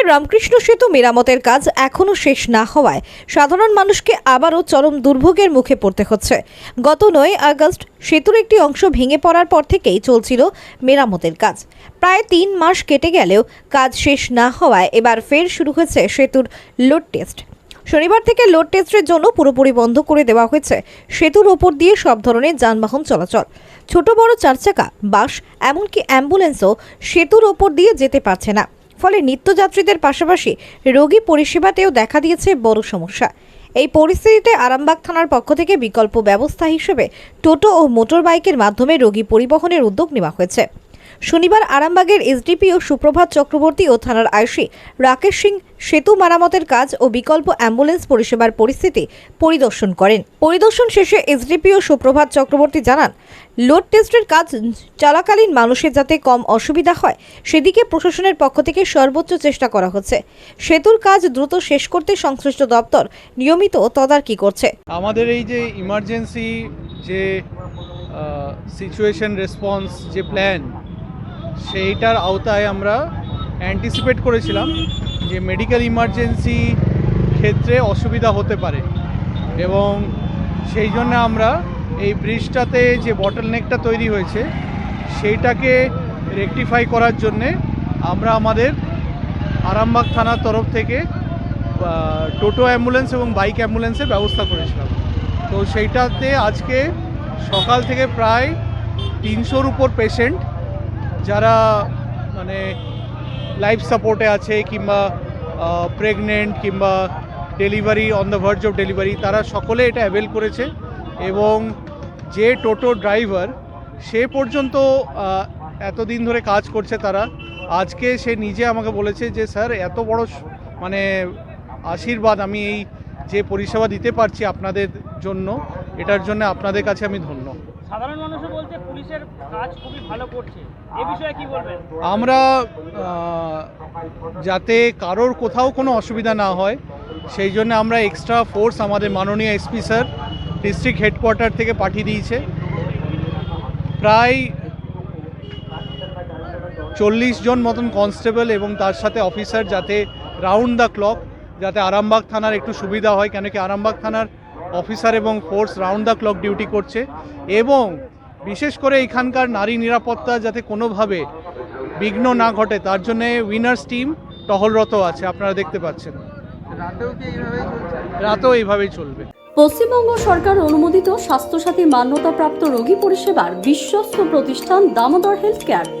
আরামবাগের রামকৃষ্ণ সেতু মেরামতের কাজ এখনও শেষ না হওয়ায় সাধারণ মানুষকে আবারও চরম দুর্ভোগের মুখে পড়তে হচ্ছে। গত নয় আগস্ট সেতুর একটি অংশ ভেঙে পড়ার পর থেকেই চলছিল মেরামতের কাজ। প্রায় তিন মাস কেটে গেলেও কাজ শেষ না হওয়ায় এবার ফের শুরু হয়েছে সেতুর লোড টেস্ট। শনিবার থেকে লোড টেস্টের জন্য পুরোপুরি বন্ধ করে দেওয়া হয়েছে। সেতুর ওপর দিয়ে সব ধরনের যানবাহন চলাচল। ছোট বড় চারচাকা, বাস, এমনকি অ্যাম্বুলেন্সও সেতুর ওপর দিয়ে যেতে পারছে না। ফলে নিত্যযাত্রীদের পাশাপাশি রোগী পরিষেবাতেও দেখা দিয়েছে বড় সমস্যা। এই পরিস্থিতিতে আরামবাগ থানার পক্ষ থেকে বিকল্প ব্যবস্থা হিসেবে টোটো ও মোটর বাইকের মাধ্যমে রোগী পরিবহনের উদ্যোগ নেওয়া হয়েছে। শনিবার আরামবাগের এসডিপিও সুপ্রভাত চক্রবর্তী ও থানার আইসি রাকেশ সিং সেতু মেরামতের কাজ ও বিকল্প অ্যাম্বুলেন্স পরিষেবার পরিস্থিতি পরিদর্শন করেন। পরিদর্শন শেষে এসডিপিও সুপ্রভাত চক্রবর্তী জানান, লোড টেস্টের কাজ চলাকালীন মানুষের যাতে কম অসুবিধা হয়, সেদিকে প্রশাসনের পক্ষ থেকে সর্বোচ্চ চেষ্টা করা হচ্ছে। সেতুর কাজ দ্রুত শেষ করতে সংশ্লিষ্ট দপ্তর নিয়মিত তদারকি করছে। আমাদের এই যে ইমার্জেন্সি যে সিচুয়েশন রেসপন্স যে প্ল্যান সেইটার আওতায় আমরা অ্যান্টিসিপেট করেছিলাম যে মেডিকেল ইমার্জেন্সি ক্ষেত্রে অসুবিধা হতে পারে। এবং সেই জন্য আমরা এই ব্রিজটাতে যে বটল নেকটা তৈরি হয়েছে, সেইটাকে রেকটিফাই করার জন্যে আমরা আমাদের আরামবাগ থানার তরফ থেকে টোটো অ্যাম্বুলেন্স এবং বাইক অ্যাম্বুলেন্সের ব্যবস্থা করেছিলাম। তো সেইটাতে আজকে সকাল থেকে প্রায় তিনশোর উপর পেশেন্ট যারা মানে লাইফ সাপোর্টে আছে কিংবা প্রেগনেন্ট কিংবা delivery on the verge of delivery তারা সকলে এটা অ্যাভেল করেছে এবং যে টোটো ড্রাইভার সে পর্যন্ত এতদিন ধরে কাজ করছে তারা। আজকে সে নিজে আমাকে বলেছে যে, স্যার, এত বড় মানে আশীর্বাদ আমি এই যে পরিষেবা দিতে পারছি আপনাদের জন্য, এটার জন্য আপনাদের কাছে আমি ধন্য। সাধারণ মানুষও বলছে পুলিশের কাজ খুবই ভালো করছে। এ বিষয়ে কি বলবেন? আমরা যাতে কারোর কোথাও কোনো অসুবিধা না হয়, সেই জন্য আমরা এক্সট্রা ফোর্স আমাদের মাননীয় এসপি স্যার ডিস্ট্রিক্ট হেডকোয়ার্টার থেকে পাঠিয়ে দিয়েছে। প্রায় চল্লিশ জন মতন কনস্টেবল এবং তার সাথে অফিসার যাতে রাউন্ড দ্য ক্লক যাতে আরামবাগ থানার একটু সুবিধা হয়, কেন কি আরামবাগ থানার অফিসার এবং force round the clock duty করছে এবং বিশেষ করে এখানকার নারী নিরাপত্তা যাতে কোনোভাবে বিঘ্ন না ঘটে তার জন্যে উইনার্স টিম টহলরত আছে আপনারা দেখতে পাচ্ছেন। রাতেও এইভাবেই চলবে। পশ্চিমবঙ্গ সরকার অনুমোদিত স্বাস্থ্যসাথী মান্যতাপ্রাপ্ত রোগী পরিষেবার বিশ্বস্ত প্রতিষ্ঠান দামোদর হেলথ কেয়ার।